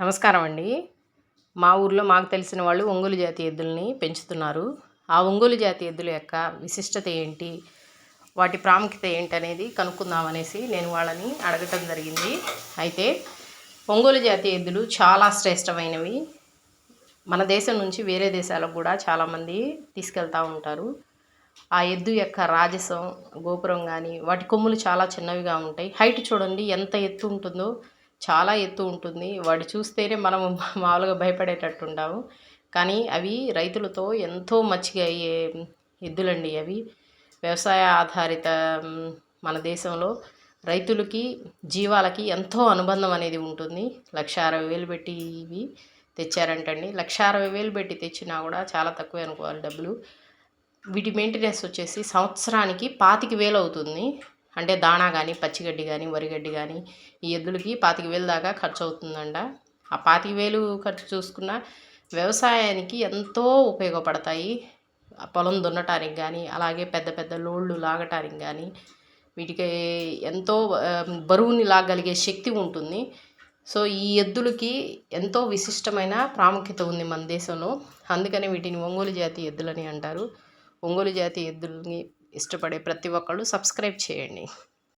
నమస్కారం అండి. మా ఊర్లో మాకు తెలిసిన వాళ్ళు ఒంగోలు జాతి ఎద్దుల్ని పెంచుతున్నారు. ఆ ఒంగోలు జాతి ఎద్దుల యొక్క విశిష్టత ఏంటి? వాటి ప్రాముఖ్యత ఏంటి అనేది కనుక్కుందాం అనేసి నేను వాళ్ళని అడగటం జరిగింది. అయితే ఒంగోలు జాతి ఎద్దులు చాలా శ్రేష్టమైనవి. మన దేశం నుంచి వేరే దేశాలకు కూడా చాలామంది తీసుకెళ్తూ ఉంటారు. ఆ ఎద్దు యొక్క రాజసం గోపురం కానీ వాటి కొమ్ములు చాలా చిన్నవిగా ఉంటాయి. హైట్ చూడండి ఎంత ఎత్తు ఉంటుందో. చాలా ఎత్తు ఉంటుంది. వాటి చూస్తేనే మనం మామూలుగా భయపడేటట్టు ఉండవు కానీ అవి రైతులతో ఎంతో మచ్చిగా అయ్యే ఎద్దులండి అవి. వ్యవసాయ ఆధారిత మన దేశంలో రైతులకి జీవాలకి ఎంతో అనుబంధం అనేది ఉంటుంది. లక్ష అరవై వేలు పెట్టి ఇవి తెచ్చారంటండి. లక్ష అరవై వేలు పెట్టి తెచ్చినా కూడా చాలా తక్కువే అనుకోవాలి డబ్బులు. వీటి మెయింటెనెన్స్ వచ్చేసి సంవత్సరానికి పాతిక వేలు అవుతుంది. అంటే దాణా కానీ పచ్చిగడ్డి కానీ వరిగడ్డి కానీ ఈ ఎద్దులకి పాతిక వేలు దాకా ఖర్చు అవుతుందంట ఆ పాతిక వేలు ఖర్చు చూసుకున్న వ్యవసాయానికి ఎంతో ఉపయోగపడతాయి. పొలం దున్నటానికి కానీ అలాగే పెద్ద పెద్ద లోళ్ళు లాగటానికి కానీ వీటికి ఎంతో బరువుని లాగలిగే శక్తి ఉంటుంది. సో ఈ ఎద్దులకి ఎంతో విశిష్టమైన ప్రాముఖ్యత ఉంది మన దేశంలో. అందుకని వీటిని ఒంగోలు జాతి ఎద్దులని అంటారు. ఒంగోలు జాతి ఎద్దుల్ని ఇష్టపడే ప్రతి ఒక్కళ్ళు సబ్స్క్రైబ్ చేయండి.